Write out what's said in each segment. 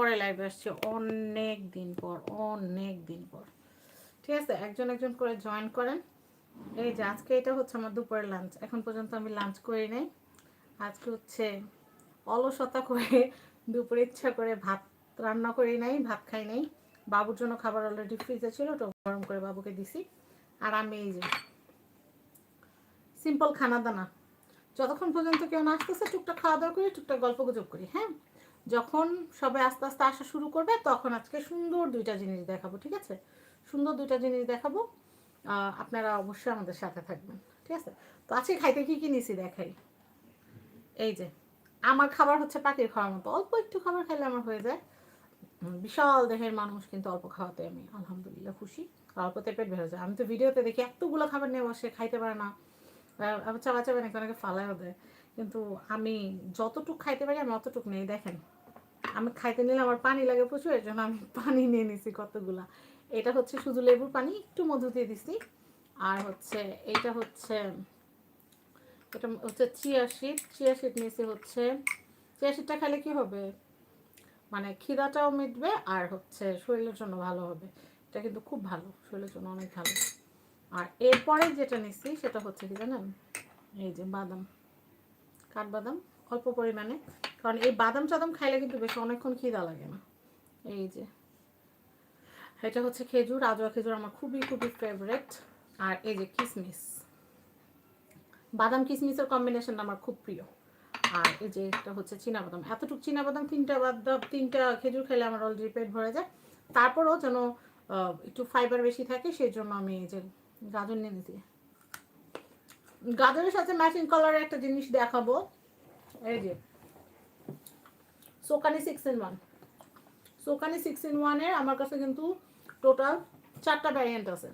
পরে লাইভে আসছে, অনেক দিন পর, অনেক দিন পর। ঠিক আছে, একজন একজন করে জয়েন করেন। এই যে আজকে এটা হচ্ছে আমার দুপুরের লাঞ্চ এখন পর্যন্ত আমি লাঞ্চ করি নাই। আজকে হচ্ছে অলসতা করে দুপুরে ইচ্ছা করে ভাত রান্না করি নাই, ভাত খাই নাই। বাবুর জন্য খাবার অলরেডি ফ্রিজে ছিল, তো গরম করে বাবুকে দিছি। আর আমি এই যে সিম্পল খানা দানা যতক্ষণ পর্যন্ত কেউ না আসতেছে, টুকটাক খাওয়া দাওয়া করি, টুকটাক গল্প গুজব করি হ্যাঁ? যখন সবাই আস্তে আস্তে আসা শুরু করবে, তখন আজকে সুন্দর দুইটা জিনিস দেখাবো, ঠিক আছে? সুন্দর দুইটা জিনিস দেখাবো। আপনারা অবশ্যই আমাদের সাথে থাকবেন, ঠিক আছে? তো আজকে খাইতে কি কি নিছি দেখাই? এই যে, আমার খাবার হচ্ছে পাখির খাওয়ার মতো। অল্প একটু খাবার খাইলে আমার হয়ে যায়। বিশাল দেহের মানুষ কিন্তু অল্প খাওয়াতে আমি, আলহামদুলিল্লাহ, খুশি। অল্পতে পেট বেরো যায়। আমি তো ভিডিওতে দেখি, এতগুলো খাবার নিয়ে বসে খাইতে পারে না। চাবা চাবা নাকি অনেকে ফালাইও দেয়। কিন্তু আমি যতটুক খাইতে পারি, আমি অতটুক নেই, দেখেন। আমি খাইতে নিলে আমার পানি লাগে প্রচুর, এর জন্য আমি পানি নিয়ে নিছি কতগুলা। এটা হচ্ছে শুধু লেবুর পানি, একটু মধু দিয়ে দিছি। আর হচ্ছে এইটা হচ্ছে, এটা হচ্ছে চিয়া শিট চিয়া শিট নিয়েছি হচ্ছে, চিয়া শিটটা খেলে কি হবে? মানে খিদাটাও মিটবে আর হচ্ছে শরীরের জন্য ভালো হবে। এটা কিন্তু খুব ভালো, শরীরের জন্য অনেক ভালো। আর এরপরে যেটা নিচ্ছি সেটা হচ্ছে কি জানেন? এই যে বাদাম, কাঠবাদাম। অল্প পরিমাণে। কারণ এই বাদাম টাদাম খাইলে কিন্তু বেশি অনেকক্ষণ খিদা লাগে না। এই যে। এটা হচ্ছে খেজুর, আজোয়া খেজুর আমার খুবই খুবই ফেভারেট আর এই যে কিসমিস। বাদাম কিসমিসের কম্বিনেশনটা আমার খুব প্রিয়। আর এই যে এটা হচ্ছে বাদাম এতটুকু বাদাম তিনটা বাদাম তিনটা খেজুর খেলে আমার অলরেডি পেট ভরে যায়। তারপরেও যেন একটু ফাইবার বেশি থাকে সেই জন্য আমি এই যে গাজর নিয়ে নিয়েছি গাজরের সাথে ম্যাচিং কালারের একটা জিনিস দেখাবো। এই যে। Saucony six in one Saucony six in আমার কাছে কিন্তু টোটাল চারটা ভ্যারিয়েন্ট আছে।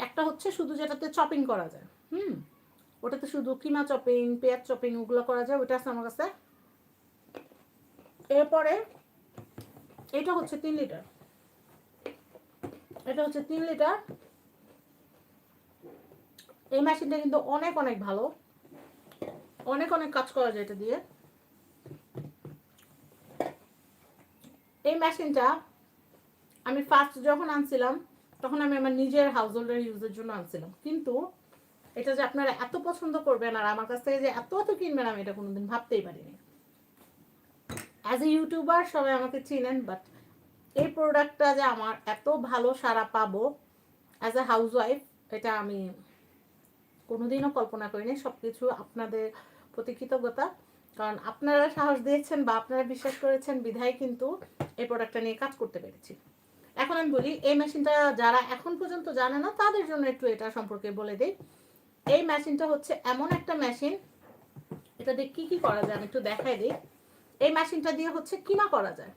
একটা হচ্ছে শুধু যেটাতে চপিং করা যায়। হুম? ওটাতে শুধু কিমা চপিং পেঁয়াজ চপিং ওগুলো করা যায় ওটা আছে আমার কাছে। এরপরে এটা হচ্ছে তিন লিটার এটা হচ্ছে তিন লিটার এই মেশিনটা কিন্তু অনেক অনেক ভালো। অনেক অনেক কাজ করা যায় এটা দিয়ে। এই মেশিনটা আমি ফার্স্ট যখন আনছিলাম, তখন আমি আমার নিজের হাউস হোল্ডার ইউজের জন্য আনছিলাম। কিন্তু এটা যে আপনারা এত পছন্দ করবেন আর আমার কাছ থেকে যে এত এত কিনবেন, আমি এটা কোনোদিন ভাবতেই পারিনি। অ্যাজ এ ইউটিউবার সবাই আমাকে চিনেন বাট এই প্রোডাক্টটা যে আমার এত ভালো সারা পাবো অ্যাজ এ হাউস ওয়াইফ এটা আমি কোনোদিনও কল্পনা করিনি। সব কিছু আপনাদের প্রতি কৃতজ্ঞতা। কারণ আপনারা সাহস দিয়েছেন বা আপনারা বিশ্বাস করেছেন বিধায় কিন্তু এই প্রোডাক্টটা নিয়ে কাজ করতে পেরেছি। এখন আমি বলি, এই মেশিনটা যারা এখন পর্যন্ত জানে না, তাদের জন্য একটু এটা সম্পর্কে বলে দিই। এই মেশিনটা হচ্ছে এমন একটা মেশিন এটা দিয়ে কি কি করা যায় আমি একটু দেখাই দিই। এই মেশিনটা দিয়ে হচ্ছে কিমা করা যায়।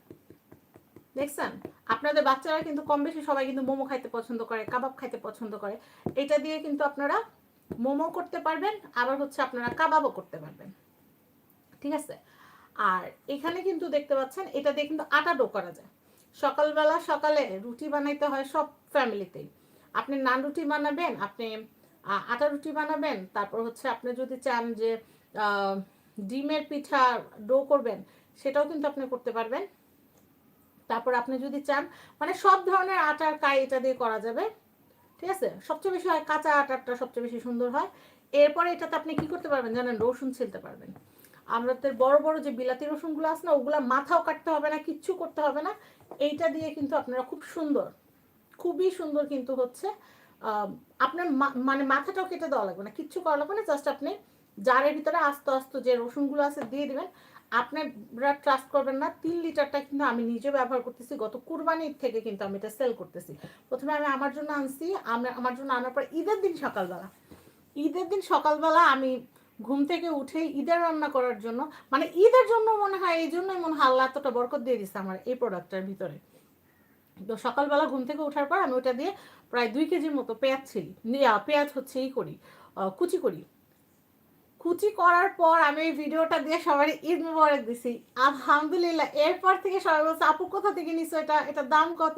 দেখছেন? আপনাদের বাচ্চারা কিন্তু কম বেশি সবাই কিন্তু মোমো খাইতে পছন্দ করে, কাবাব খাইতে পছন্দ করে। এটা দিয়ে কিন্তু আপনারা মোমো করতে পারবেন, আবার হচ্ছে আপনারা কাবাবও করতে পারবেন। ঠিক আছে? আর এখানে কিন্তু দেখতে পাচ্ছেন, এটা দিয়ে কিন্তু আটা ডো করা যায়। সকালবেলা সকালে রুটি বানাইতে হয় সব ফ্যামিলিতেই। আপনি নান রুটি বানাবেন, আপনি আটা রুটি বানাবেন, তারপর হচ্ছে আপনি যদি চান যে ডিমের পিঠা ডো করবেন, সেটাও কিন্তু আপনি করতে পারবেন। তারপর আপনি যদি চান মানে সব ধরনের আটার কাই এটা দিয়ে করা যাবে। ঠিক আছে? সবচেয়ে বেশি হয় কাঁচা আটারটা সবচেয়ে বেশি সুন্দর হয়। এরপরে এটাতে আপনি কি করতে পারবেন জানেন? রসুন ছিলতে পারবেন। আমাদের বড় বড় যে বিলাতি রসুনগুলো আছে না, ওগুলা মাথাও কাটতে হবে না, কিচ্ছু করতে হবে না। এইটা দিয়ে কিন্তু আপনারা খুব সুন্দর, খুবই সুন্দর কিন্তু হচ্ছে আপনার মানে মাথাটাও কেটে দেওয়া লাগবে না, কিচ্ছু করা লাগবে না। জাস্ট আপনি জারের ভিতরে আস্তে আস্তে যে রসুনগুলো আছে দিয়ে দিবেন। আপনারা ট্রাস্ট করবেন না, তিন লিটারটা কিন্তু আমি নিজে ব্যবহার করতেছি, গত কুরবানির থেকে কিন্তু আমি এটা সেল করতেছি। প্রথমে আমি আমার জন্য আনছি, আমি- আমার জন্য আনার পর ঈদের দিন সকালবেলা, ঈদের দিন সকালবেলা আমি ঘুম থেকে উঠে ঈদের রান্না করার জন্য মানে ঈদের জন্য মনে হয় এই জন্যই মনে হয় আল্লাহ এতটা বরকত দিয়ে দিচ্ছে আমার এই প্রোডাক্টটার ভিতরে। তো সকালবেলা ঘুম থেকে ওঠার পর আমি ওটা দিয়ে প্রায় দুই কেজির মতো পেঁয়াজ ছিলি পেঁয়াজ হচ্ছে ই করি কুচি করি। কুচি করার পর আমি এই ভিডিওটা দিয়ে সবাই ঈদ মুবারক দিছি। আলহামদুলিল্লাহ, এরপর থেকে সবাই বলছে, আপু, কোথা থেকে নিছো এটা? এটা দাম কত?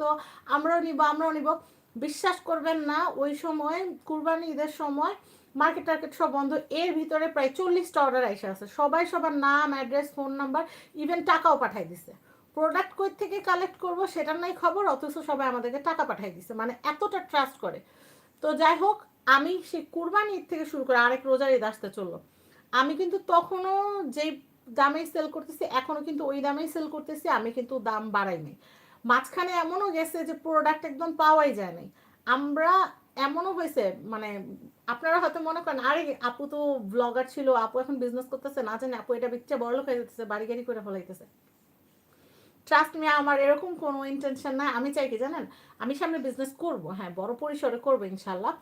আমরাও নিব আমরাও নিব। বিশ্বাস করবেন না, ওই সময়, কুরবানি ঈদের সময় মার্কেট টার্কেট সব বন্ধ, এর ভিতরে প্রায় চল্লিশটা অর্ডার এসে আছে। সবাই সবার নাম অ্যাড্রেস ফোন নাম্বার ইভেন টাকাও পাঠাই দিছে। প্রোডাক্ট কই থেকে কালেক্ট করব সেটার নাই খবর, অথচ সবাই আমাদেরকে টাকা পাঠিয়ে দিচ্ছে মানে এতটা ট্রাস্ট করে। তো যাই হোক, আমি সেই কুরবানি ঈদ থেকে শুরু করে আরেক রোজার ঈদ আসতে চলল। আমি কিন্তু তখনও যেই দামেই সেল করতেছি, এখনও কিন্তু ওই দামেই সেল করতেছি, আমি কিন্তু দাম বাড়াইনি। মাঝখানে এমনও গেছে যে প্রোডাক্ট একদম পাওয়াই যায় নাই আমরা এমনও হয়েছে মানে আপনারা হয়তো মনে করেন, আরে আপু তো ব্লগার ছিল, আপু এখন বিজনেস করতেছে, না জানি আপু এটা বিচ্ছে বড় লোক হয়ে যেতেছে বাড়ি গাড়ি করে ফলাইতেছে। ট্রাস্ট মি আমার এরকম কোনো ইন্টেনশন নাই। আমি চাই কি জানেন? আমি সামনে বিজনেস করব হ্যাঁ বড় পরিসরে করব ইনশাল্লাহ।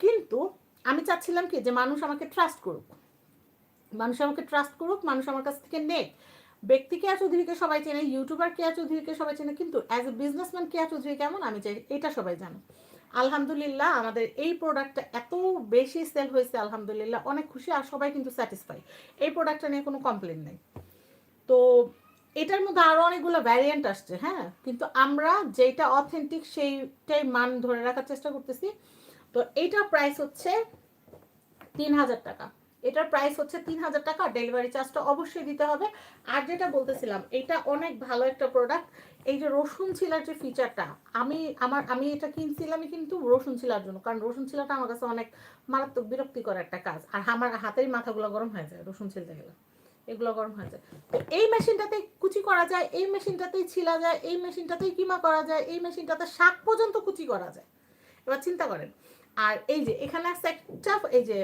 কিন্তু আমি চাচ্ছিলাম কি যে মানুষ আমাকে ট্রাস্ট করুক। মানুষ আমাকে ট্রাস্ট করুক, মানুষ আমার কাছ থেকে নেক। ব্যক্তি কেয়া চৌধুরীকে সবাই চেনে ইউটিউবার কেয়া চৌধুরীকে সবাই চেনে, কিন্তু as a businessman Keya Chowdhury কেমন? আমি চাই এটা সবাই জানো আলহামদুলিল্লাহ, আমাদের এই প্রোডাক্টটা এত বেশি সেল হয়েছে, আলহামদুলিল্লাহ, অনেক খুশি আর সবাই কিন্তু স্যাটিসফাই এই প্রোডাক্টটা নিয়ে কোনো কমপ্লেন নেই। তো এটার মধ্যে আরও অনেকগুলো ভ্যারিয়েন্ট আসছে হ্যাঁ? কিন্তু আমরা যেটা অথেন্টিক সেইটাই মান ধরে রাখার চেষ্টা করতেছি। তো এইটার প্রাইস হচ্ছে তিন হাজার টাকা। এটার প্রাইস হচ্ছে তিন হাজার টাকা ডেলিভারি চার্জটা অবশ্যই দিতে হবে। আর যেটা বলতেছিলাম, এটা অনেক ভালো একটা প্রোডাক্ট এই যে রসুন ছিলার যে ফিচারটা আমি আমার, আমি এটা কিনছিলামই কিন্তু রসুন ছিলার জন্য, কারণ রসুন ছিলাটা আমার কাছে অনেক মারাত্মক বিরক্তিকর একটা কাজ। আর আমার হাতের মাথাগুলো গরম হয়ে যায়, রসুন ছিলতে গেলে। এগুলো গরম হয়ে যায়। তো এই মেশিনটাতেই কুচি করা যায়, এই মেশিনটাতেই ছিলা যায়, এই মেশিনটাতেই কিমা করা যায়, এই মেশিনটাতে শাক পর্যন্ত কুচি করা যায়। এবার চিন্তা করেন, আর এই যে এখানে আছে একটা, এই যে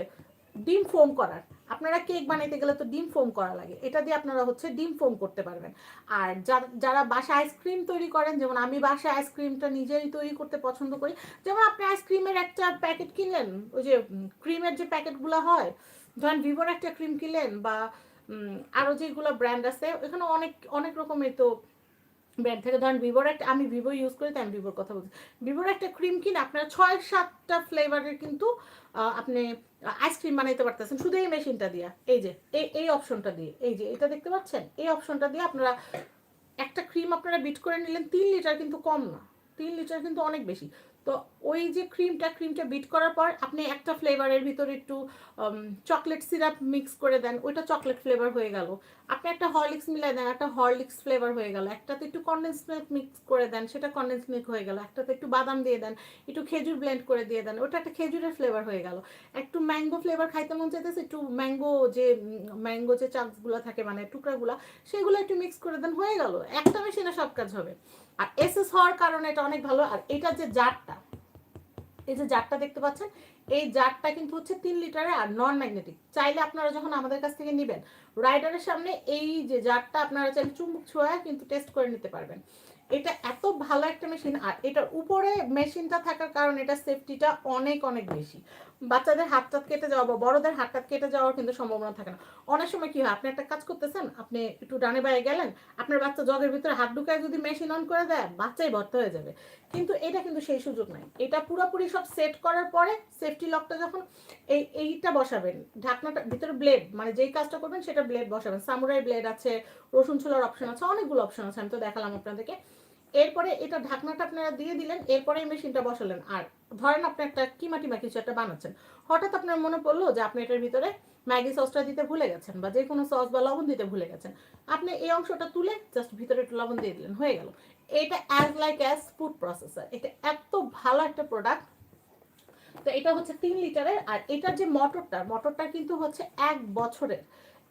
ডিম ফোম করার। আপনারা কেক বানাইতে গেলে তো ডিম ফোম করা লাগে। এটা দিয়ে আপনারা হচ্ছে ডিম ফোম করতে পারবেন। আর যারা বাসা আইসক্রিম তৈরি করেন, যেমন আমি বাসা আইসক্রিমটা নিজেই তৈরি করতে পছন্দ করি। যেমন আপনি আইসক্রিমের একটা প্যাকেট কিনলেন, ওই যে ক্রিমের যে প্যাকেটগুলো হয়, ধরেন ভিভোর একটা ক্রিম কিনলেন বা আরও যেগুলো ব্র্যান্ড আছে এখানে অনেক অনেক রকমের তো ব্র্যান্ড থেকে। ধরেন ভিভোর একটা, আমি ভিভো ইউজ করি, তাই আমি ভিভোর কথা বলছি। ভিভোর একটা ক্রিম কিনে আপনারা ছয় সাতটা ফ্লেভারের কিন্তু আপনি আইসক্রিম বানাইতে পারতেছেন, শুধু এই মেশিনটা দিয়া। এই যে, এই এই অপশনটা দিয়ে। এই যে, এটা দেখতে পাচ্ছেন? এই অপশনটা দিয়ে আপনারা একটা ক্রিম আপনারা বিট করে নিলেন, তিন লিটার কিন্তু কম না। তিন লিটার কিন্তু অনেক বেশি। তো ওই যে ক্রিমটা ক্রিমটা বিট করার পর আপনি একটা ফ্লেভারের ভিতরে একটু চকলেট সিরাপ মিক্স করে দেন, ওইটা চকলেট ফ্লেভার হয়ে গেল। আপনি একটা হরলিক্স মিলাই দেন, একটা হরলিক্স ফ্লেভার হয়ে গেল। একটাতে একটু কন্ডেন্স মিল্ক মিক্স করে দেন, সেটা কন্ডেন্স মিল্ক হয়ে গেল। একটাতে একটু বাদাম দিয়ে দেন, একটু খেজুর ব্লেন্ড করে দিয়ে দেন, ওটা একটা খেজুরের ফ্লেভার হয়ে গেল। একটু ম্যাঙ্গো ফ্লেভার খাইতে মন চাইতেছে, একটু ম্যাঙ্গো যে ম্যাঙ্গো যে চাকসগুলো থাকে মানে টুকরাগুলো, সেগুলো একটু মিক্স করে দেন, হয়ে গেল। একটা মেশিনে সব কাজ হবে। আর এসএস হওয়ার কারণে এটা অনেক ভালো। আর এটা যে জারটা, এই যে জারটা দেখতে পাচ্ছেন, এই জারটা কিন্তু হচ্ছে তিন লিটারের আর নন ম্যাগনেটিক চাইলে আপনারা যখন আমাদের কাছ থেকে নেবেন, রাইডারের সামনে এই যে জারটা আপনারা চাইলে চুম্বক ছোঁয়া কিন্তু টেস্ট করে নিতে পারবেন। এটা এত ভালো একটা মেশিন আর এটার উপরে মেশিনটা থাকার কারণে এটা সেফটিটা অনেক অনেক বেশি। বাচ্চাদের হাত টাত কেটে যাওয়া বা বড়দের হাত টাত কেটে যাওয়ার কিন্তু সম্ভাবনা থাকে না। অনেক সময় কি হয়, আপনি একটা কাজ করতেছেন, আপনি একটু ডানে বাইরে গেলেন, আপনার বাচ্চা জগের ভিতরে হাত ঢুকায় যদি মেশিন অন করে দেয়, বাচ্চাই ভর্তি হয়ে যাবে। কিন্তু এটা কিন্তু সেই সুযোগ নাই। এটা পুরোপুরি সব সেট করার পরে সেফটি লকটা যখন এই, এইটা বসাবেন, ঢাকনাটা, ভিতরে ব্লেড মানে যেই কাজটা করবেন সেটা ব্লেড বসাবেন। সামুরাই ব্লেড আছে, রসুন ছোলার অপশন আছে, অনেকগুলো অপশন আছে, আমি তো দেখালাম আপনাদেরকে। এরপরে এটা ঢাকনাটা আপনারা দিয়ে দিলেন, এরপরে এই মেশিনটা বসালেন। আর ধরেন আপনি একটা কিমা টিমা কিছু একটা বানাচ্ছেন। হঠাৎ আপনার মনে পড়ল যে আপনি এটার ভিতরে ম্যাগি সসটা দিতে ভুলে গেছেন বা যে কোনো সস বা লবণ দিতে ভুলে গেছেন। আপনি এই অংশটা তুলে জাস্ট ভিতরে একটু লবণ দিয়ে দিলেন, হয়ে গেল। এটা as like as food processor এটা এত ভালো একটা প্রোডাক্ট তো এটা হচ্ছে তিন লিটারের, আর এটার যে মোটরটা মোটরটা কিন্তু হচ্ছে এক বছরের।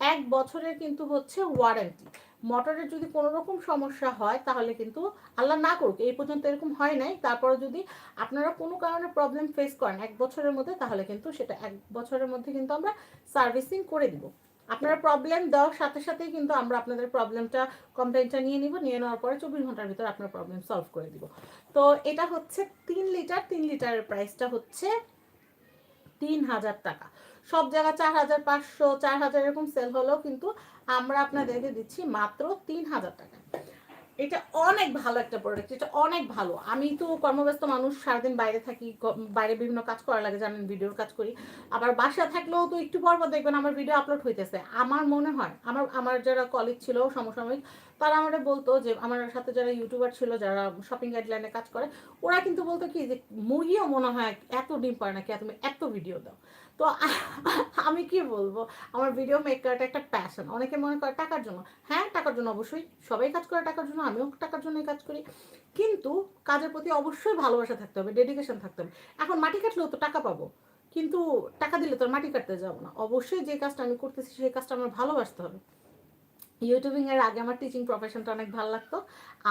এক বছরের কিন্তু হচ্ছে ওয়ারেন্টি মোটরের যদি কোনো রকম সমস্যা হয়, তাহলে কিন্তু আল্লাহ না করুক। এই পর্যন্ত এরকম হয় নাই। তারপরে যদি আপনারা কোনো কারণে প্রবলেম ফেস করেন এক বছরের মধ্যে, তাহলে কিন্তু সেটা এক বছরের মধ্যে কিন্তু আমরা সার্ভিসিং করে দিব। আপনারা প্রবলেম দেওয়ার সাথে সাথেই কিন্তু আমরা আপনাদের প্রবলেমটা কমপ্লেনটা নিয়ে নিব। নিয়ে নেওয়ার পরে চব্বিশ ঘণ্টার ভিতরে আপনার প্রবলেম সলভ করে দিব। তো এটা হচ্ছে তিন লিটার তিন লিটারের প্রাইসটা হচ্ছে তিন হাজার টাকা। সব জায়গা চার হাজার পাঁচশো, চার হাজার এরকম সেল হলেও কিন্তু আমরা আপনাদেরকে দিচ্ছি মাত্র তিন হাজার টাকা। এটা অনেক ভালো একটা প্রোডাক্ট এটা অনেক ভালো। আমি তো কর্মব্যস্ত মানুষ, সারাদিন বাইরে থাকি বাইরে বিভিন্ন কাজ করা লাগে, জানেন, ভিডিওর কাজ করি। আবার বাসা থাকলেও তো একটু পর পর দেখবেন আমার ভিডিও আপলোড হইতেছে। আমার মনে হয়, আমার আমার যারা কলিগ ছিল সমসাময়িক তারা আমাদের বলতো যে, আমার সাথে যারা ইউটিউবার ছিল, যারা শপিং গাইডলাইনে কাজ করে, ওরা কিন্তু বলতো কি যে মুরগিও মনে হয় এত ডিম পারে নাকি? তুমি এত ভিডিও দাও। তো আমি কি বলব? আমার ভিডিও মেকারটা একটা প্যাশন অনেকে মনে করে টাকার জন্য। হ্যাঁ টাকার জন্য অবশ্যই। সবাই কাজ করে টাকার জন্য, আমিও টাকার জন্যই কাজ করি। কিন্তু কাজের প্রতি অবশ্যই ভালোবাসা থাকতে হবে ডেডিকেশন থাকতে হবে। এখন মাটি কাটলেও তো টাকা পাবো। কিন্তু টাকা দিলে তো মাটি কাটতে যাব না। অবশ্যই যে কাজটা আমি করতেছি, সেই কাজটা আমার ভালোবাসতে হবে। ইউটিউবিং এর আগে আমার টিচিং প্রফেশনটা অনেক ভালো লাগতো।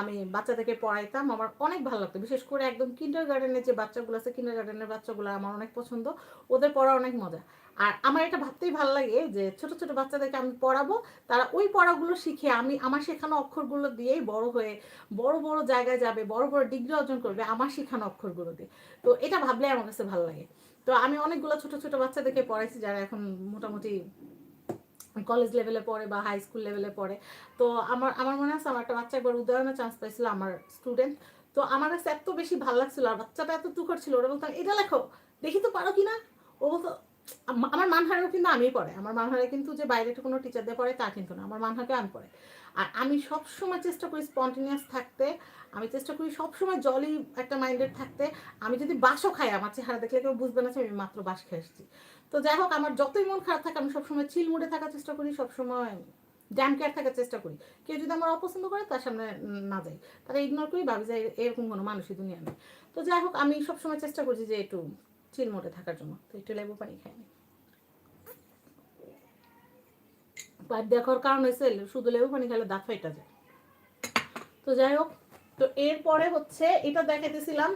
আমি বাচ্চাদেরকে পড়াইতাম, আমার অনেক ভালো লাগতো। বিশেষ করে একদম কিন্ডার গার্ডেনের যে বাচ্চাগুলো আছে কিন্ডার গার্ডেনের বাচ্চাগুলো আমার অনেক পছন্দ। ওদের পড়া অনেক মজা। আর আমার এটা ভাবতেই ভালো লাগে যে ছোট ছোট বাচ্চাদেরকে আমি পড়াবো, তারা ওই পড়াগুলো শিখে আমি, আমার শেখানো অক্ষরগুলো দিয়েই বড় হয়ে, বড় বড় জায়গায় যাবে, বড় বড় ডিগ্রি অর্জন করবে আমার শেখানো অক্ষরগুলো দিয়ে। তো এটা ভাবলে আমার কাছে ভালো লাগে। তো আমি অনেকগুলো ছোট ছোট বাচ্চাদেরকে পড়াইছি, যারা এখন মোটামুটি কলেজ লেভেলে পড়ে বা হাই স্কুল লেভেলে পড়ে। তো আমার আমার মনে আছে, আমার একটা বাচ্চা একবার উদয়নের চান্স পাইছিল আমার স্টুডেন্ট তো আমার কাছে এত বেশি ভালো লাগছিল, আর বাচ্চাটা এত তুকর ছিল, ওরা বলতাম এটা লেখো, দেখি তো পারো কি না ও বলতো, আম- আমার মানহারেও কিন্তু আমি পড়ে। আমার মানহারে কিন্তু যে বাইরে কোনো টিচার দিয়ে পড়ে তা কিন্তু না, আমার মানহাকে আমি পড়ে। আর আমি সব সময় চেষ্টা করি স্পন্টেনিয়াস থাকতে, আমি চেষ্টা করি সব সময় একটা মাইন্ডেড থাকতে। আমি যদি বাসও খাই, আমার চেহারা দেখলে কেউ বুঝবে না যে আমি মাত্র বাস খেয়ে এসেছি। তো যাই হোক, আমার যতই মন খারাপ থাকে, আমি সবসময় চিল মুডে থাকার চেষ্টা করি, সবসময় ড্যাম কেয়ার থাকার চেষ্টা করি। কেউ যদি আমার অপছন্দ করে, তার সামনে না যাই। তাকে ইগনোর করি, ভাবি যে এরকম কোনো মানুষই দুনিয়া নেই। তো যাই হোক, আমি সবসময় চেষ্টা করছি যে একটু চিল মোডে থাকার জন্য। তো একটু লেবু পানি খাইনি পাইপ দেখার কারণ হয়েছে, শুধু লেবু পানি খেলে দাঁত ফাইটা যায়। তো যাই হোক, তো এরপরে হচ্ছে, এটা দেখাইতেছিলাম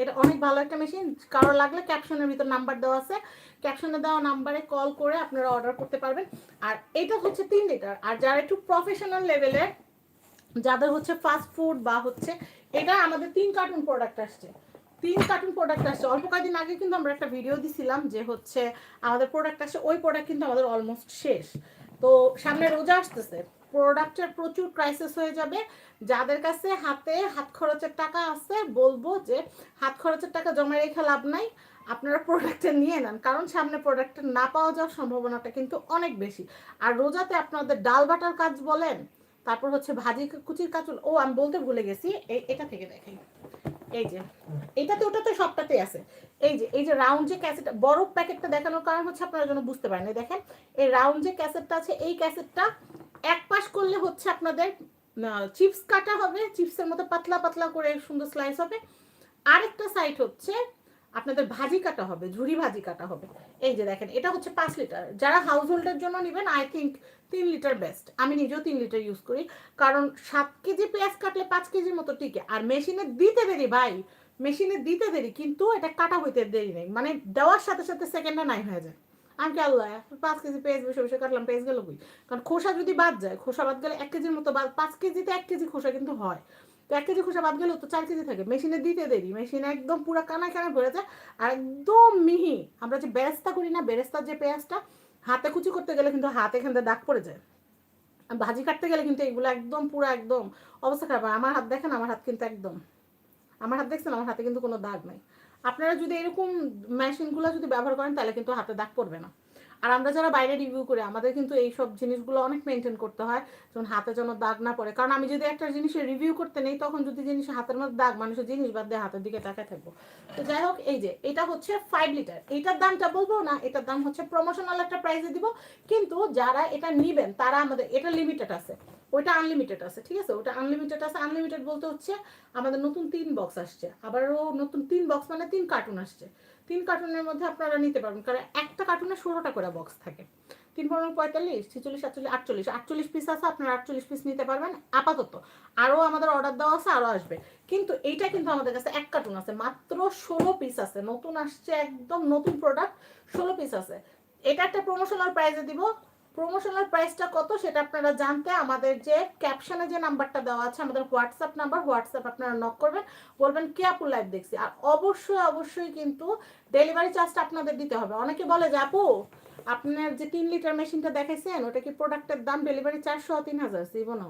এটা অনেক ভালো একটা মেশিন কারও লাগলে ক্যাপশনের ভিতর নাম্বার দেওয়া আছে। ক্যাপশনে দেওয়া নাম্বারে কল করে আপনারা অর্ডার করতে পারবেন। আর এটা হচ্ছে তিন লিটার আর যারা একটু প্রফেশনাল লেভেলের যাদের হচ্ছে ফাস্ট ফুড বা হচ্ছে, এটা আমাদের তিন কার্টুন প্রোডাক্ট আসছে। তিন কার্টুন প্রোডাক্ট আসছে। অল্প কয়েকদিন আগে কিন্তু আমরা একটা ভিডিও দিছিলাম যে হচ্ছে আমাদের প্রোডাক্ট আসছে। ওই প্রোডাক্ট কিন্তু আমাদের অলমোস্ট শেষ। তো সামনে রোজা আসতেছে। প্রোডাক্টের প্রচুর ক্রাইসিস হয়ে যাবে। যাদের কাছে হাতে হাত খরচের টাকা আছে, বলব যে হাত খরচের টাকা জমা রেখে লাভ নাই। আপনারা প্রোডাক্টটা নিয়ে নেন, কারণ সামনে প্রোডাক্টটা না পাওয়া যাওয়ার সম্ভাবনাটা কিন্তু অনেক বেশি। আর রোজাতে আপনাদের ডাল বাটার কাজ বলেন, তারপর হচ্ছে ভাজি কুচির কাজ, ও আমি বলতে ভুলে গেছি, এই এটা থেকে দেখাই এই যে, এটাতে ওটাতে সবটাতে আছে। এই যে এই যে রাউন্ড যে ক্যাসেটটা বড় প্যাকেটটা দেখানোর কারণ হচ্ছে আপনারা যেন বুঝতে পারেন। দেখেন, এই রাউন্ড যে ক্যাসেটটা আছে, এই ক্যাসেটটা এক পাশ করলে হচ্ছে আপনাদের চিপস কাটা হবে, চিপসের মতো পাতলা পাতলা করে সুন্দর স্লাইস হবে। আরেকটা সাইড হচ্ছে আপনাদের ভাজি কাটা হবে, ঝুরি ভাজি কাটা হবে। এই যে দেখেন, এটা হচ্ছে পাঁচ লিটার যারা হাউস হোল্ডের জন্য নেবেন আই থিঙ্ক তিন লিটার বেস্ট আমি নিজেও তিন লিটার ইউজ করি। কারণ সাত কেজি পেঁয়াজ কাটলে পাঁচ কেজির মতো টিকে। আর মেশিনে দিতে দেরি ভাই। মেশিনে দিতে দেরি, কিন্তু এটা কাটা হইতে দেরি নেই। মানে দেওয়ার সাথে সাথে সেকেন্ডে নাই হয়ে যায়। আমি কি আল্লাহ, পাঁচ কেজি পেঁয়াজ বসে বসে কাটলাম, পেঁয়াজ গেল কই? কারণ খোসা যদি বাদ যায়, খোসা বাদ গেলে এক কেজির মতো বাদ পাঁচ কেজিতে এক কেজি খোসা কিন্তু হয়। তো এক কেজি খোসা বাদ গেলেও তো চার কেজি থাকে। মেশিনে দিতে দেরি, মেশিনে একদম পুরো কানায় কানায় ভরে যায়, আর একদম মিহি। আমরা যে বেরেস্তা করি না, বেরেস্তার যে পেঁয়াজটা, হাতে কুচি করতে গেলে কিন্তু হাত এখান থেকে দাগ পড়ে যায়। ভাজি কাটতে গেলে কিন্তু এগুলো একদম পুরো একদম অবস্থা খারাপ। আমার হাত দেখেন, আমার হাত কিন্তু একদম আমার হাত দেখছেন, আমার হাতে কিন্তু কোনো দাগ নাই। আপনারা যদি এরকম মেশিনগুলো যদি ব্যবহার করেন, তাহলে কিন্তু হাতে দাগ পড়বে না। আর আমরা যারা বাইরে রিভিউ করি, আমাদের কিন্তু এই সব জিনিসগুলো অনেক মেনটেন করতে হয়, যেমন হাতে যেন দাগ না পড়ে। কারণ আমি যদি একটা জিনিসের রিভিউ করতে নেই, তখন যদি জিনিসের হাতের মধ্যে দাগ, মানুষের জিনিস বাদ দিয়ে হাতের দিকে তাকায় থাকব। তো যাই হোক, এই যে, এটা হচ্ছে ফাইভ লিটার এইটার দামটা বলব না, এটার দাম হচ্ছে প্রমোশনাল একটা প্রাইসে দিব। কিন্তু যারা এটা নিবেন, তারা আমাদের, এটা লিমিটেড আছে। ওইটা আনলিমিটেড আছে, ঠিক আছে? ওটা আনলিমিটেড আছে আনলিমিটেড বলতে হচ্ছে আমাদের নতুন তিন বক্স আসছে। আবারও নতুন তিন বক্স মানে তিন কার্টুন আসছে। তিন কার্টুনের মধ্যে আপনারা নিতে পারবেন, কারণ একটা কার্টুনে ষোলোটা করে বক্স থাকে। তিন পনেরো, পঁয়তাল্লিশ, ছেচল্লিশ, সাতচল্লিশ, আটচল্লিশ আটচল্লিশ পিস আছে, আপনারা আটচল্লিশ পিস নিতে পারবেন। আপাতত আরও আমাদের অর্ডার দেওয়া আছে, আরও আসবে। কিন্তু এইটা কিন্তু আমাদের কাছে এক কার্টুন আছে, মাত্র ষোলো পিস আছে। নতুন আসছে একদম নতুন প্রোডাক্ট ষোলো পিস আছে। এটা একটা প্রমোশনাল প্রাইজে দিব প্রমোশনাল প্রাইসটা কত সেটা আপনারা জানতে আমাদের যে ক্যাপশনে যে নাম্বারটা দেওয়া আছে, আমাদের হোয়াটসঅ্যাপ নাম্বার হোয়াটসঅ্যাপ আপনারা নক করবেন, বলবেন, কে আপু লাইভ দেখছি? আর অবশ্যই অবশ্যই কিন্তু ডেলিভারি চার্জটা আপনাদের দিতে হবে। অনেকে বলে যে, আপু, আপনার যে তিন লিটার মেশিনটা দেখাইছেন, ওটা কি প্রোডাক্টের দাম ডেলিভারি চারশো তিন হাজার? দিব না।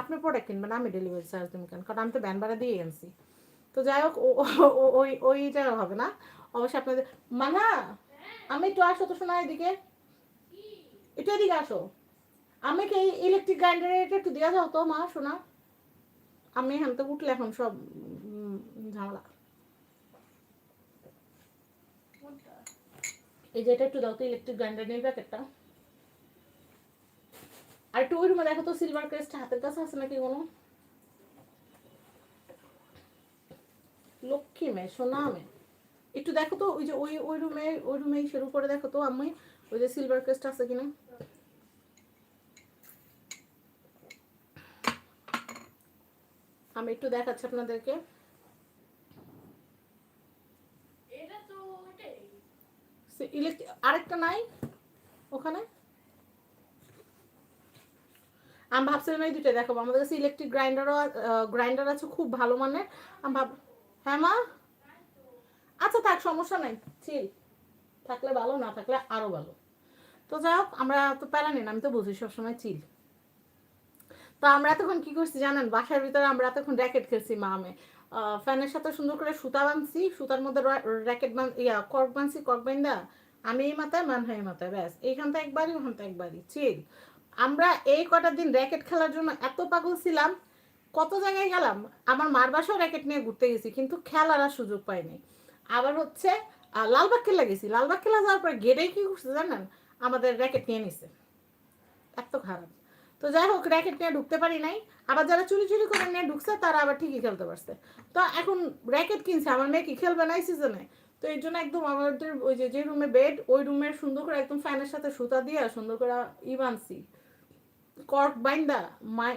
আপনি প্রোডাক্ট কিনবেন, আমি ডেলিভারি চার্জ দেবেন কেন? কারণ আমি তো ব্যান ভাড়া দিয়ে আনছি। তো যাই হোক ওই ওইটা হবে না। অবশ্যই আপনাদের মানা আমি একটু আসো তো শোনা এদিকে। একটু এদিকে আসো। আমি কি ইলেকট্রিক গ্রাইন্ডারে একটু দেওয়া যাও তো মা শোনা আমি এখান থেকে উঠলে এখন সব ঝামেলা। এই যে এটা একটু দাও তো ইলেকট্রিক গ্রাইন্ডার নেই প্যাকেটটা। আর একটু ওই রুমে দেখো তো সিলভার ক্রেস্ট হাতের কাছে আছে নাকি কোনো? লক্ষ্মী মেয়ে, সোনা মেয়ে। একটু দেখো তো, ওই যে ওই ওই রুমে ওই রুমে সের উপরে দেখো তো, আমি ওই যে সিলভার ক্রেস্ট আছে কিনা? আমি একটু দেখাচ্ছি আপনাদেরকে। আরেকটা নাই ওখানে? আমি ভাবছিলাম এই দুটো দেখাবো। আমাদের কাছে ইলেকট্রিক গ্রাইন্ডারও গ্রাইন্ডার আছে খুব ভালো মানের। আমি ভাব হ্যাঁ মা? আচ্ছা থাক সমস্যা নাই। চিল থাকলে ভালো না থাকলে আরও ভালো। তো যাই হোক, আমরা তো প্যারা নিন আমি তো বুঝি সবসময় চিল তো আমরা এতক্ষণ কি করছি জানেন? বাসার ভিতরে আমরা এতক্ষণ র্যাকেট খেলছি মা আমি ফ্যানের সাথে সুন্দর করে সুতা বানছি সুতার মধ্যে র্যাকেট বান ইয়া কর্ক বানছি কর্ক বান্দা আমি এই মাথায় মান হয় মাথায়, ব্যাস। এইখানটা একবারই ওখানটা একবারই চিল আমরা এই কটা দিন র্যাকেট খেলার জন্য এত পাগল ছিলাম, কত জায়গায় গেলাম? আমার মার বাসাও র্যাকেট নিয়ে ঘুরতে গেছি, কিন্তু খেলার আর সুযোগ পাইনি। আবার হচ্ছে লালবাগ খেলা গেছি। লালবাগ খেলা যাওয়ার পর গেটেই কি করছে জানেন? আমাদের র্যাকেট নিয়ে নিছে। এত খারাপ। তো যাই হোক র্যাকেট নিয়ে ঢুকতে পারি নাই। আবার যারা চুরি চুরি করে নিয়ে ঢুকছে, তারা আবার ঠিকই খেলতে পারছে। তো এখন র্যাকেট কিনছে, আমার মেয়ে কি খেলবে না সিজনে তো এই জন্য একদম আমাদের ওই যে যে রুমে বেড ওই রুমের সুন্দর করে একদম ফ্যানের সাথে সুতা দিয়ে সুন্দর করে ই বানছি কর্ক বাইন্দা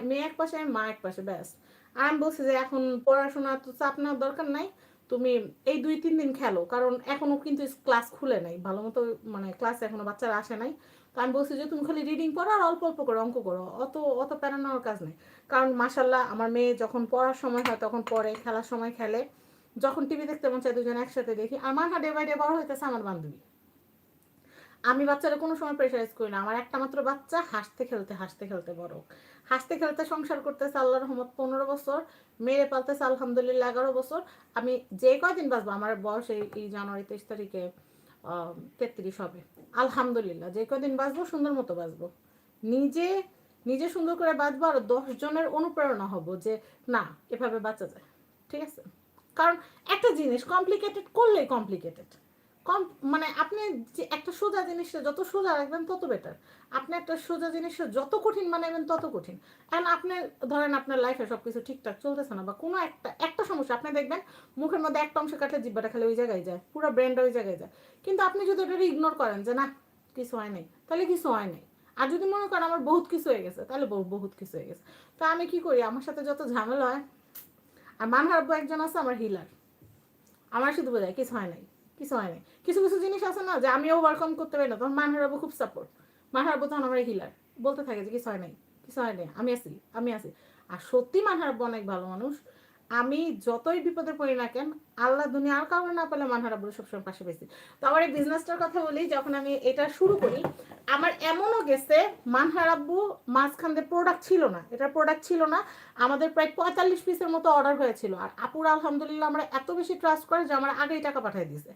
মেয়ে এক পাশে মা এক পাশে, ব্যাস। আমি বলছি যে এখন পড়াশোনা তো চাপ নেওয়ার দরকার নাই। তুমি এই দুই, তিন দিন খেলো। কারণ এখনও কিন্তু ক্লাস খুলে নাই। ভালো মতো মানে ক্লাস এখনও বাচ্চারা আসে নাই। তো আমি বলছি যে, তুমি খালি রিডিং করো আর অল্প অল্প করে অঙ্ক করো। অত অত প্যারা নেওয়ার কাজ নেই। কারণ মাসাল্লাহ আমার মেয়ে যখন পড়ার সময় হয় তখন পড়ে, খেলার সময় খেলে। যখন টিভি দেখতে মন চায় দুজন একসাথে দেখি। আমার হাডে বাইরে বড় হইতেছে আমার বান্ধবী। আমি বাচ্চারা কোনো সময় প্রেশারাইজ করি না। আমার একটা মাত্র বাচ্চা হাসতে খেলতে হাসতে খেলতে বড় হাসতে খেলতে সংসার করতেছে আল্লাহ রহমত পনেরো বছর মেয়ে পালতেছে আলহামদুলিল্লাহ এগারো বছর। আমি যে কয়দিন বাঁচবো? আমার বয়স এই জানুয়ারি তেইশ তারিখে তেত্রিশ হবে। আলহামদুলিল্লাহ, যে কয়দিন বাঁচবো সুন্দর মতো বাঁচবো। নিজে নিজে সুন্দর করে বাঁচবো আর দশ জনের অনুপ্রেরণা হব যে না, এভাবে বাঁচা যায়। ঠিক আছে? কারণ একটা জিনিস কমপ্লিকেটেড করলেই কমপ্লিকেটেড কম মানে আপনি একটা সোজা জিনিসটা যত সোজা রাখবেন, তত বেটার আপনি একটা সোজা জিনিসটা যত কঠিন বানাবেন তত কঠিন। এখন আপনি, ধরেন আপনার লাইফে সব কিছু ঠিকঠাক চলতেছে না বা কোনো একটা একটা সমস্যা, আপনি দেখবেন মুখের মধ্যে একটা অংশ কাটলে জিব্বাটা খালি ওই জায়গায় যায়, পুরো ব্রেনটা ওই জায়গায় যায়। কিন্তু আপনি যদি ওটা ইগনোর করেন যে, না, কিছু হয় নাই, তাহলে কিছু হয় নাই। আর যদি মনে করেন আমার বহুত কিছু হয়ে গেছে, তাহলে বহু- বহুত কিছু হয়ে গেছে। তো আমি কি করি? আমার সাথে যত ঝামেলা হয়, আর মানহার আব্বু একজন আছে, আমার হিলার আমার শুধু বোঝায়, কিছু হয় নাই। কিছু হয় নাই। কিছু কিছু জিনিস আছে না যে আমি ওভারকাম করতে পারি না। তখন মানহার আব্বু খুব সাপোর্ট মানহার আব্বু তখন আমার হিলার বলতে থাকে যে কিছু হয় নাই, কিছু হয় নাই। আমি আছি আমি আছি। আর সত্যি মানহার আব্বু অনেক ভালো মানুষ। আমি যতই বিপদে পড়ি না কেন, আল্লাহ দুনিয়া আর কাউকে না পেলে মানহার আব্বুর সবসময় পাশে পেয়েছি তো আমার এই বিজনেসটার কথা বলি, যখন আমি এটা শুরু করি আমার এমনও গেছে, মানহার আব্বু মাঝখান দিয়ে প্রোডাক্ট ছিল না। এটা প্রোডাক্ট ছিল না। আমাদের প্রায় পঁয়তাল্লিশ পিসের মতো অর্ডার হয়েছিল। আর আপুরা আলহামদুলিল্লাহ আমরা এত বেশি ট্রাস্ট করে যে আমরা আগেই টাকা পাঠিয়ে দিছে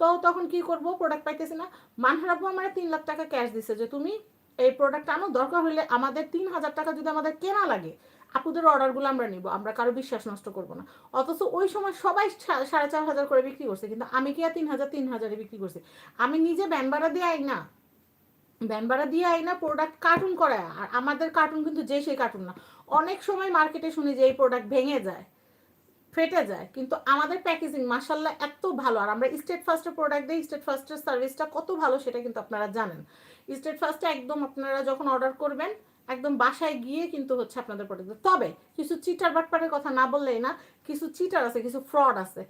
তো তখন কি করব? প্রোডাক্ট পাইতেছি না। মানহার আব্বু আমার তিন লাখ টাকা ক্যাশ দিছে যে, তুমি এই প্রোডাক্ট আনো। দরকার হলে আমাদের তিন হাজার টাকা যদি আমাদের কেনা লাগে, আপুদের অর্ডারগুলো আমরা নিব। আমরা কারও বিশ্বাস নষ্ট করব না। অথচ ওই সময় সবাই সাড়ে চার হাজার করে বিক্রি করছে। কিন্তু আমি কি আর তিন হাজার, তিন হাজারে বিক্রি করছি? আমি নিজে ব্যান ভাড়া দিয়ে না। ব্যান ভাড়া দিয়ে আই না প্রোডাক্ট কার্টুন করায়, আর আমাদের কার্টুন কিন্তু যে সেই কার্টুন না। অনেক সময় মার্কেটে শুনি যে এই প্রোডাক্ট ভেঙে যায়, ফেটে যায়, কিন্তু আমাদের প্যাকেজিং মাসাল্লাহ এত ভালো, আর আমরা স্টেট ফার্স্টের প্রোডাক্ট দিই স্টেট ফার্স্টের সার্ভিসটা কত ভালো সেটা কিন্তু আপনারা জানেন। স্টেট ফার্স্টে একদম আপনারা যখন অর্ডার করবেন, একদম বাসায় গিয়ে কিন্তু হচ্ছে আপনাদের প্রোডাক্ট তবে কিছু চিটার বাটপারের কথা না বললেই না, কিছু চিটার আছে, কিছু ফ্রড আছে।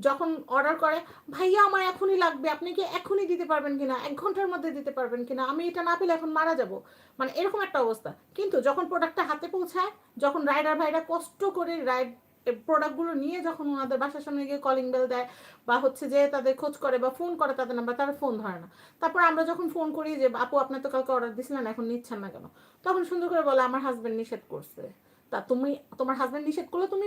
যখন অর্ডার করে, ভাইয়া, আমার এখনই লাগবে, আপনি কি এখনই দিতে পারবেন কিনা? এক ঘণ্টার মধ্যে দিতে পারবেন কিনা? আমি এটা না পেলে এখন মারা যাব। মানে এরকম একটা অবস্থা। কিন্তু যখন প্রোডাক্টটা হাতে পৌঁছায়, যখন রাইডার ভাইরা কষ্ট করে রাইড প্রোডাক্টগুলো নিয়ে যখন ওনাদের বাসার সামনে গিয়ে কলিং বেল দেয়, বা হচ্ছে যে তাদের খোঁজ করে বা ফোন করে তাদের নাম্বার তারা ফোন ধরে না। তারপর আমরা যখন ফোন করি যে, আপু আপনার তো কালকে অর্ডার দিছিলেন, এখন নিচ্ছেন না কেন? তখন সুন্দর করে বলে, আমার হাজবেন্ড নিষেধ করছে। তা তুমি, তোমার হাজব্যান্ড নিষেধ করলে তুমি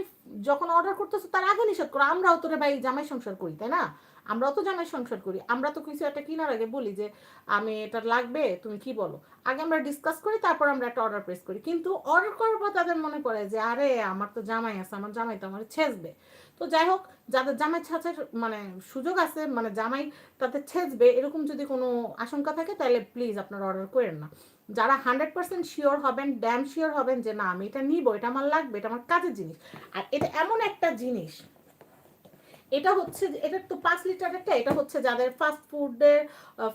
যখন অর্ডার করতেছো, তার আগে নিষেধ করো। আমরাও তো রে ভাই জামাই সংসার করি, তাই না? আমরাও তো জামাই সংসার করি। আমরা তো কিছু একটা কেনার আগে বলি যে, আমি এটা লাগবে, তুমি কি বলো? আগে আমরা ডিসকাস করি, তারপর আমরা একটা অর্ডার প্রেস করি। কিন্তু অর্ডার করার পর তাদের মনে পড়ে যে, আরে, আমার তো জামাই আছে, আমার জামাই তো আমার ছেঁচবে। তো যাই হোক, যাদের জামাই ছাঁচের মানে সুযোগ আছে মানে জামাই তাদের ছেঁচবে, এরকম যদি কোনো আশঙ্কা থাকে, তাহলে প্লিজ আপনারা অর্ডার করেন না। যারা হান্ড্রেড পার্সেন্ট শিওর হবেন ড্যাম শিওর হবেন যে না, আমি এটা নিব, এটা আমার লাগবে, এটা আমার কাজের জিনিস। আর এটা এমন একটা জিনিস, এটা হচ্ছে এটা তো পাঁচ লিটার একটা, এটা হচ্ছে যাদের ফাস্ট ফুডের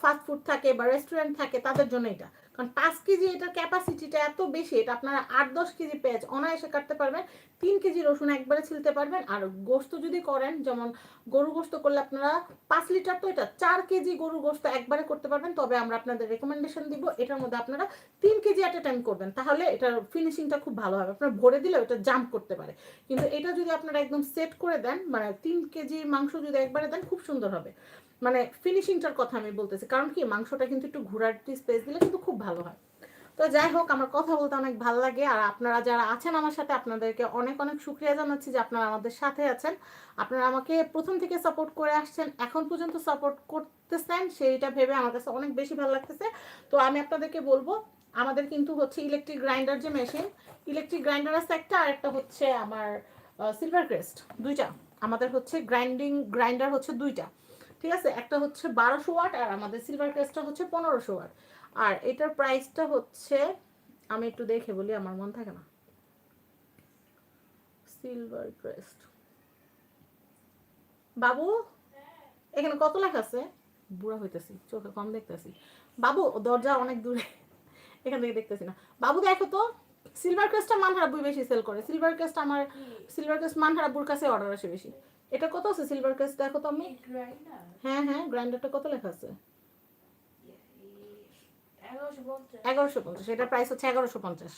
ফাস্ট ফুড থাকে বা রেস্টুরেন্ট থাকে, তাদের জন্য এটা। কারণ পাঁচ কেজি এটার ক্যাপাসিটিটা এত বেশি, এটা আপনারা আট দশ কেজি পেঁয়াজ অনায়াসে কাটতে পারবেন, তিন কেজি রসুন একবারে ছিলতে পারবেন, আর গোস্ত যদি করেন, যেমন গরু গোস্ত করলে আপনারা পাঁচ লিটার তো এটা, চার কেজি গরু গোস্ত একবারে করতে পারবেন, তবে আমরা আপনাদের রেকমেন্ডেশন দিব, এটার মধ্যে আপনারা তিন কেজি অ্যাট এ টাইম করবেন, তাহলে এটার ফিনিশিংটা খুব ভালো হবে, আপনার ভরে দিলে ওটা জাম্প করতে পারে, কিন্তু এটা যদি আপনারা একদম সেট করে দেন মানে তিন কেজি মাংস যদি একবারে দেন, খুব সুন্দর হবে। মানে ফিনিশিংটার কথা আমি বলতেছি। কারণ কি, মাংসটা কিন্তু একটু ঘোরাটি স্পেস দিলে কিন্তু খুব ভালো হয়। তো যাই হোক, আমার কথা বলতে অনেক ভালো লাগে। আর আপনারা যারা আছেন আমার সাথে, আপনাদেরকে অনেক অনেক শুক্রিয়া জানাচ্ছি যে আপনারা আমাদের সাথে আছেন। আপনারা আমাকে প্রথম থেকে সাপোর্ট করে আসছেন, এখন পর্যন্ত সাপোর্ট করতেছেন, সেইটা ভেবে আমার কাছে অনেক বেশি ভালো লাগতেছে। তো আমি আপনাদেরকে বলব, আমাদের কিন্তু হচ্ছে ইলেকট্রিক গ্রাইন্ডার যে মেশিন ইলেকট্রিক গ্রাইন্ডার আছে একটা, আর একটা হচ্ছে আমার সিলভার ক্রেস্ট দুইটা। আমাদের হচ্ছে গ্রাইন্ডিং গ্রাইন্ডার হচ্ছে দুইটা। ঠিক আছে? একটা হচ্ছে বারোশো ওয়াট আর আমাদের সিলভার ক্রেস্টটা হচ্ছে পনেরোশো ওয়াট। আর এটার প্রাইসটা হচ্ছে, আমি একটু দেখে বলি, আমার মন থাকে না। সিলভার ক্রেস্ট বাবু, এখানে কত লেখা আছে? বুড়া হইতেছি, চোখে কম দেখতেছি। বাবু, দরজা অনেক দূরে, এখান থেকে দেখতেছি না। বাবু, দেখো তো সিলভার ক্রেস্টটা মানহারা বুই বেশি সেল করে। সিলভার ক্রেস্ট আমার সিলভার ক্রেস্ট মানহারা বুর কাছে অর্ডার আসে বেশি। এটা কত আছে? সিলভার ক্রেস্ট দেখো তো আমি। গ্রাইন্ডার হ্যাঁ হ্যাঁ গ্রাইন্ডারটা কত লেখা আছে? এগারোশো পঞ্চাশ। এটার প্রাইস হচ্ছে এগারোশো পঞ্চাশ।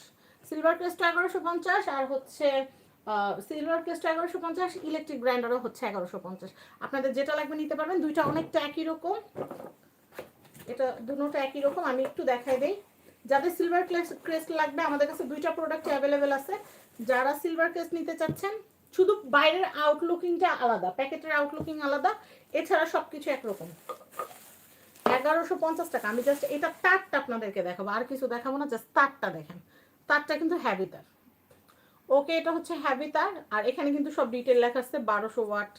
সিলভার ক্রেস্ট এগারোশো পঞ্চাশ আর হচ্ছে সিলভার ক্রেস্ট এগারোশো পঞ্চাশ ইলেকট্রিক গ্রাইন্ডারও হচ্ছে এগারোশো পঞ্চাশ। আপনাদের যেটা লাগবে নিতে পারবেন দুইটা অনেকটা একই রকম। এটা দুটোটা একই রকম আমি একটু দেখাই দেই। যাদের সিলভার ক্রেস্ট লাগবে আমাদের কাছে দুইটা প্রোডাক্ট অ্যাভেলেবেল আছে। যারা সিলভার ক্রেস্ট নিতে চাচ্ছেন শুধু বাইরের আউটলুকিংটা আলাদা, প্যাকেটের আউটলুকিং আলাদা, এছাড়া সব কিছু একরকম। এগারোশো পঞ্চাশ টাকা, আমি জাস্ট এটা তারটা আপনাদেরকে দেখাবো, আর কিছু দেখাবো না জাস্ট তারটা দেখেন। তারটা কিন্তু হ্যাভি তার ওকে, এটা হচ্ছে হ্যাভি তার আর এখানে কিন্তু সব ডিটেল লেখা আছে, বারোশো ওয়াট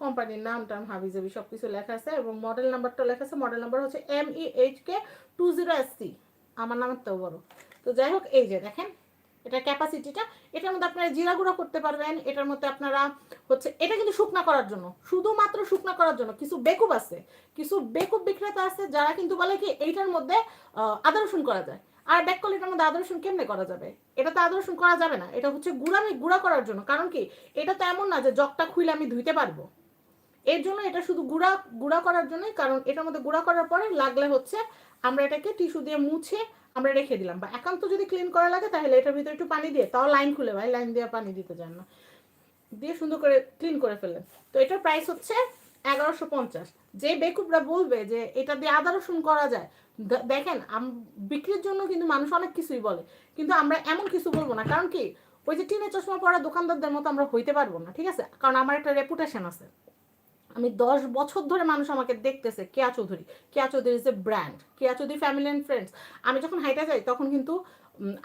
কোম্পানির নাম টাম হাবি জাবি সব কিছু লেখা আছে, এবং মডেল নাম্বারটা লেখা আছে মডেল নাম্বার হচ্ছে M E H K two zero S C আমার নামের তো বড়। তো যাই হোক, এই যে দেখেন এটা ক্যাপাসিটিটা এটার মধ্যে আপনারা জিরা গুঁড়া করতে পারবেন, এটার মধ্যে আপনারা হচ্ছে, এটা কিন্তু শুকনা করার জন্য, শুধুমাত্র শুকনা করার জন্য, কিছু বেকুব আছে, কিছু বেকুব বিক্রেতা আছে যারা কিন্তু বলে কি এইটার মধ্যে আদা রসুন করা যায়। আর ব্যাক করলে এটার মধ্যে আদা রসুন কেমনে করা যাবে? এটা তো আদা রসুন করা যাবে না, এটা হচ্ছে গুঁড়ামি গুঁড়া করার জন্য, কারণ কি এটা তো এমন না যে জগটা খুইলে আমি ধুইতে পারব। এর জন্য এটা শুধু গুঁড়া গুঁড়া করার জন্যই, কারণ এটার মধ্যে গুঁড়া করার পরে লাগলে হচ্ছে আমরা এটাকে টিস্যু দিয়ে মুছে আমরা রেখে দিলাম। বা একান্ত যদি ক্লিন করা লাগে, তাহলে এটার ভিতরে একটু পানি দিয়ে, তাও লাইন খুলে ভাই লাইন দিয়ে পানি দিতে যান না। দিয়ে সুন্দর করে ক্লিন করে ফেললেন। তো এটার প্রাইস হচ্ছে এগারোশো পঞ্চাশ। যে বেকুবরা বলবে যে এটা দিয়ে আদা রসুন করা যায় দেখেন বিক্রির জন্য কিন্তু মানুষ অনেক কিছুই বলে। কিন্তু আমরা এমন কিছু বলব না। কারণ কি? ওই যে টিনের চশমা পরা দোকানদারদের মতো আমরা হইতে পারব না, ঠিক আছে? কারণ আমার একটা রেপুটেশন আছে। আমি দশ বছর ধরে মানুষ আমাকে দেখতেছে, Keya Chowdhury. Keya Chowdhury is a brand Keya Chowdhury family and friends আমি যখন হাইটা যাই, তখন কিন্তু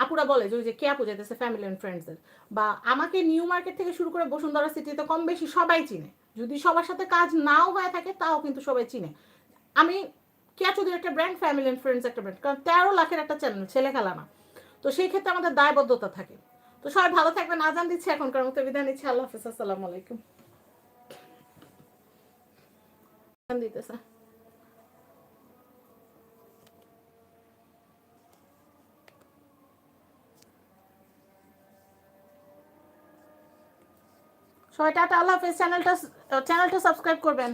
আপুরা বলে যে কেয়া পূজাইতেছে ফ্যামিলি অ্যান্ড ফ্রেন্ডসদের বা আমাকে নিউ মার্কেট থেকে শুরু করে বসুন্ধরা সিটিতে কম বেশি সবাই চিনে। যদি সবার সাথে কাজ নাও হয়ে থাকে, তাও কিন্তু সবাই চিনে। আমি কেয়া চৌধুরী একটা ব্র্যান্ড ফ্যামিলি অ্যান্ড ফ্রেন্ডস একটা ব্র্যান্ড কারণ তেরো লাখের একটা চ্যানেল ছেলে খেলা না। তো সেই ক্ষেত্রে আমাদের দায়বদ্ধতা থাকে। তো সবাই ভালো থাকবেন। আজান দিচ্ছি এখনকার মতো। বিদায় নিচ্ছি। আল্লাহ হাফিজ। আসসালামু আলাইকুম। দিতেছে। সবাই টাটা আল্লাহ হাফিজ। চ্যানেলটা চ্যানেলটা সাবস্ক্রাইব করবেন।